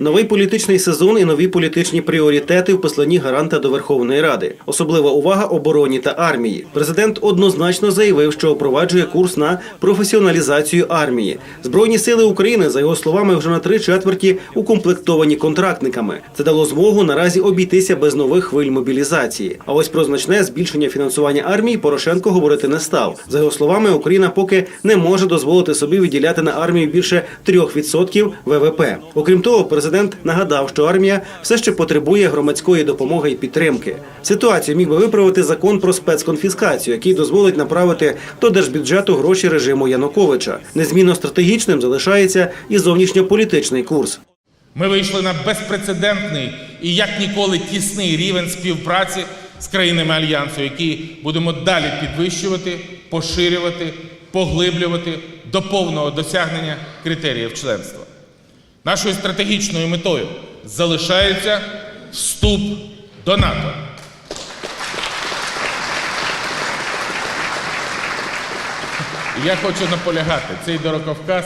Новий політичний сезон і нові політичні пріоритети в посланні гаранта до Верховної Ради. Особлива увага обороні та армії. Президент однозначно заявив, що впроваджує курс на професіоналізацію армії. Збройні сили України, за його словами, вже на три четверті укомплектовані контрактниками. Це дало змогу наразі обійтися без нових хвиль мобілізації. А ось про значне збільшення фінансування армії Порошенко говорити не став. За його словами, Україна поки не може дозволити собі виділяти на армію більше 3% ВВП. Окрім того, президент нагадав, що армія все ще потребує громадської допомоги і підтримки. Ситуацію міг би виправити закон про спецконфіскацію, який дозволить направити до держбюджету гроші режиму Януковича. Незмінно стратегічним залишається і зовнішньополітичний курс. Ми вийшли на безпрецедентний і як ніколи тісний рівень співпраці з країнами альянсу, який будемо далі підвищувати, поширювати, поглиблювати до повного досягнення критеріїв членства. Нашою стратегічною метою залишається вступ до НАТО. І я хочу наполягати, цей дороговказ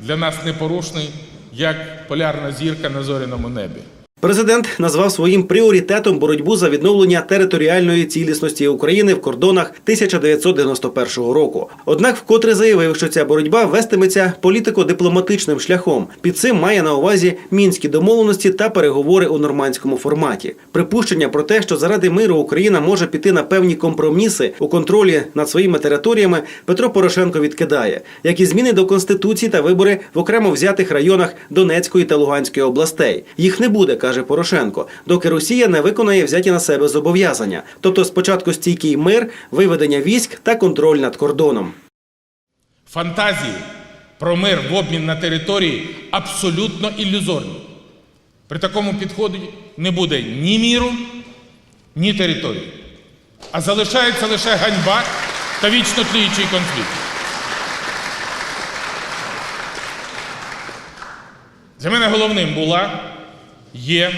для нас непорушний, як полярна зірка на зоряному небі. Президент назвав своїм пріоритетом боротьбу за відновлення територіальної цілісності України в кордонах 1991 року. Однак вкотре заявив, що ця боротьба вестиметься політико-дипломатичним шляхом. Під цим має на увазі мінські домовленості та переговори у нормандському форматі. Припущення про те, що заради миру Україна може піти на певні компроміси у контролі над своїми територіями, Петро Порошенко відкидає, як і зміни до конституції та вибори в окремо взятих районах Донецької та Луганської областей. Їх не буде, каже Порошенко, доки Росія не виконає взяті на себе зобов'язання, тобто спочатку стійкий мир, виведення військ та контроль над кордоном. Фантазії про мир в обмін на території абсолютно ілюзорні. При такому підході не буде ні міру, ні території. А залишається лише ганьба та вічно тліючий конфлікт. Для мене головним була, є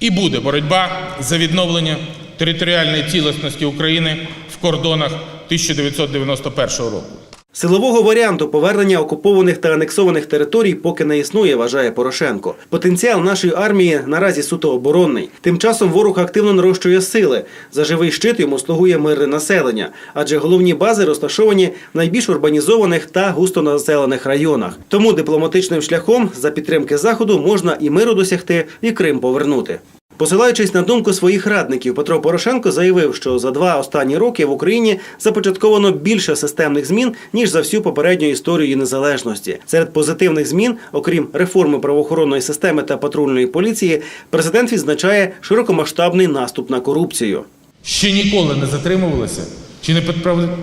і буде боротьба за відновлення територіальної цілісності України в кордонах 1991 року. Силового варіанту повернення окупованих та анексованих територій поки не існує, вважає Порошенко. Потенціал нашої армії наразі суто оборонний. Тим часом ворог активно нарощує сили. За живий щит йому слугує мирне населення, адже головні бази розташовані в найбільш урбанізованих та густонаселених районах. Тому дипломатичним шляхом за підтримки заходу можна і миру досягти, і Крим повернути. Посилаючись на думку своїх радників, Петро Порошенко заявив, що за два останні роки в Україні започатковано більше системних змін ніж за всю попередню історію незалежності. Серед позитивних змін, окрім реформи правоохоронної системи та патрульної поліції, президент відзначає широкомасштабний наступ на корупцію. Ще ніколи не затримувалися чи не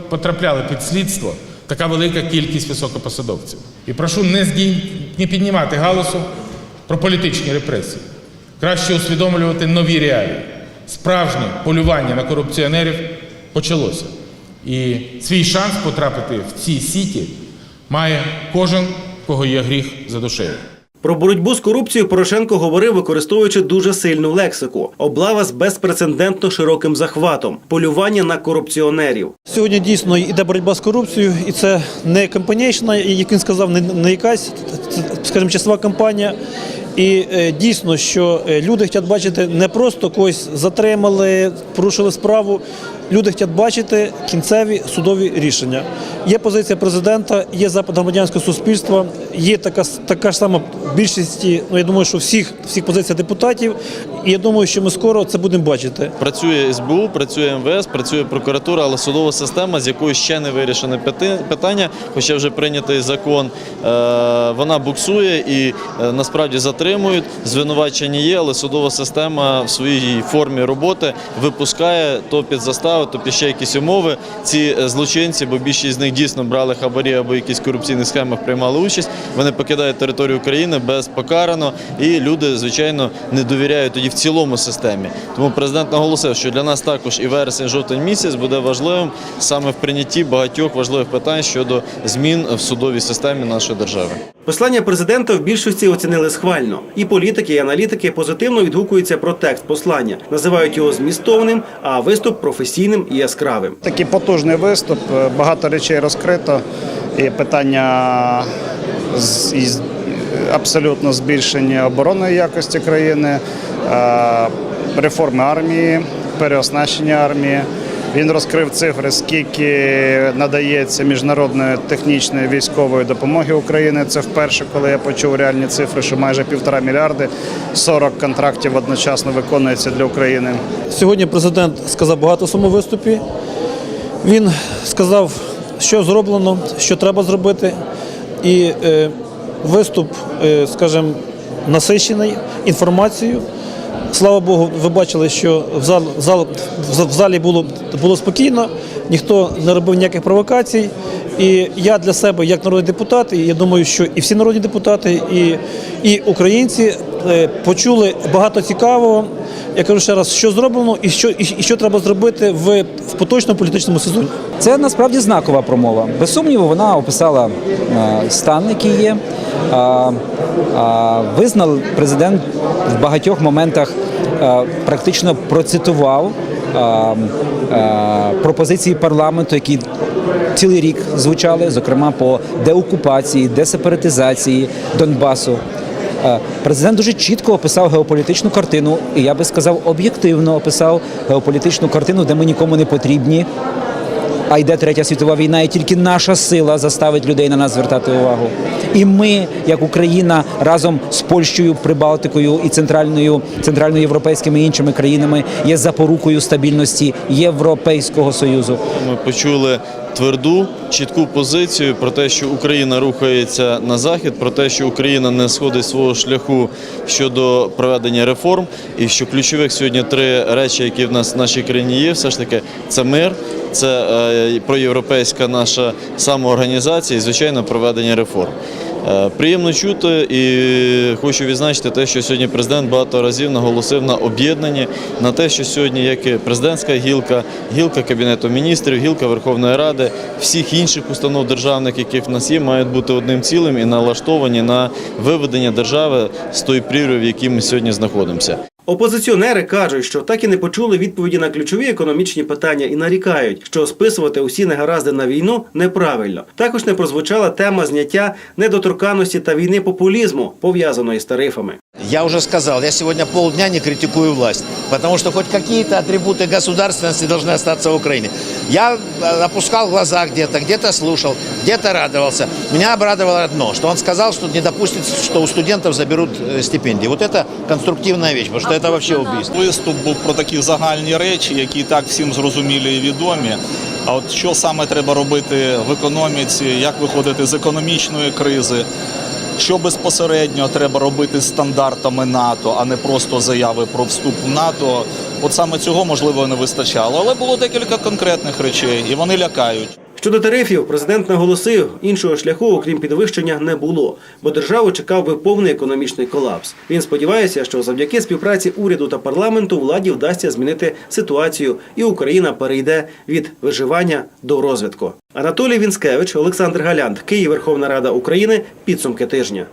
потрапляли під слідство така велика кількість високопосадовців. І прошу не піднімати галасу про політичні репресії. Краще усвідомлювати нові реалії. Справжнє полювання на корупціонерів почалося. І свій шанс потрапити в ці сіті має кожен, кого є гріх за душею. Про боротьбу з корупцією Порошенко говорив, використовуючи дуже сильну лексику: облава з безпрецедентно широким захватом, полювання на корупціонерів. Сьогодні дійсно йде боротьба з корупцією, і це не кампанійна, як він сказав, не, не якась, скажімо, часова кампанія. І е, дійсно, що е, люди хочуть бачити не просто когось затримали, порушили справу. Люди хочуть бачити кінцеві судові рішення. Є позиція президента, є запит громадянського суспільства, є така, така ж сама більшості, ну я думаю, що всіх, всіх позиція депутатів. І я думаю, що ми скоро це будемо бачити. Працює СБУ, працює МВС, працює прокуратура, але судова система, з якою ще не вирішене питання, хоча вже прийнятий закон, е, вона буксує і е, насправді затримують. Звинувачення є, але судова система в своїй формі роботи випускає то під застави, то під ще якісь умови. Ці е, злочинці, бо більшість з них дійсно брали хабарі або якісь корупційні схемах приймали участь. Вони покидають територію України без покарано, і люди, звичайно, не довіряють тоді в цілому системі. Тому президент наголосив, що для нас також і вересень, жовтень місяць буде важливим саме в прийнятті багатьох важливих питань щодо змін в судовій системі нашої держави. Послання президента в більшості оцінили схвально. І політики, і аналітики позитивно відгукуються про текст послання, називають його змістовним, а виступ професійним і яскравим. Такий потужний виступ, е, багато речей розкрито. І питання з, абсолютно збільшення оборонної якості країни, е, реформи армії, переоснащення армії. Він розкрив цифри, скільки надається міжнародної технічної військової допомоги Україні. Це вперше, коли я почув реальні цифри, що майже півтора мільярди 40 контрактів одночасно виконується для України. Сьогодні президент сказав багато в своєму виступі. Він сказав, що зроблено, що треба зробити. І е, виступ, е, скажімо, насичений інформацією. Слава Богу, ви бачили, що в, зал, зал, в залі було, було спокійно, ніхто не робив ніяких провокацій. І я для себе, як народний депутат, і я думаю, що і всі народні депутати, і, і українці е, почули багато цікавого. Я кажу ще раз, що зроблено і що, і, і що треба зробити в, в поточному політичному сезоні. Це насправді знакова промова. Без сумніву, вона описала е, стан, який є. А, а, Визнав президент в багатьох моментах, е, практично процитував е, е, пропозиції парламенту, які цілий рік звучали, зокрема по деокупації, десепаратизації Донбасу. Е, Президент дуже чітко описав геополітичну картину, і я би сказав, об'єктивно описав геополітичну картину, де ми нікому не потрібні. А йде третя світова війна, і тільки наша сила заставить людей на нас звертати увагу. І ми, як Україна, разом з Польщею, Прибалтикою і центральною центральноєвропейськими і іншими країнами є запорукою стабільності Європейського союзу. Ми почули тверду, чітку позицію про те, що Україна рухається на захід, про те, що Україна не сходить свого шляху щодо проведення реформ, і що ключових сьогодні три речі, які в нас в нашій країні є, все ж таки це мир. Це е, проєвропейська наша самоорганізація і, звичайно, проведення реформ. Е, Приємно чути і хочу відзначити те, що сьогодні президент багато разів наголосив на об'єднанні, на те, що сьогодні як і президентська гілка, гілка Кабінету міністрів, гілка Верховної Ради, всіх інших установ державних, яких в нас є, мають бути одним цілим і налаштовані на виведення держави з тої прірви, в якій ми сьогодні знаходимося. Опозиціонери кажуть, що так і не почули відповіді на ключові економічні питання і нарікають, що списувати усі негаразди на війну неправильно. Також не прозвучала тема зняття недоторканності та війни популізму, пов'язаної з тарифами. Я уже сказал, я сегодня полдня не критикую власть, потому что хоть какие-то атрибуты государственности должны остаться в Украине. Я э, опускал глаза где-то, где-то слушал, где-то радовался. Меня обрадовало одно, что он сказал, что не допустит, что у студентов заберут э, стипендии. Вот это конструктивная вещь, потому что это вообще убийство. Виступ був про такі загальні речі, які і так всім зрозумілі і відомі. А от що саме треба робити в економіці, як виходити з економічної кризи, Що безпосередньо треба робити стандартами НАТО, а не просто заяви про вступ в НАТО. От саме цього можливо не вистачало. Але було декілька конкретних речей, і вони лякають. Щодо тарифів, президент наголосив, іншого шляху, окрім підвищення, не було, бо державу чекав би повний економічний колапс. Він сподівається, що завдяки співпраці уряду та парламенту владі вдасться змінити ситуацію, і Україна перейде від виживання до розвитку. Анатолій Вінскевич, Олександр Галянт, Київ, Верховна Рада України. Підсумки тижня.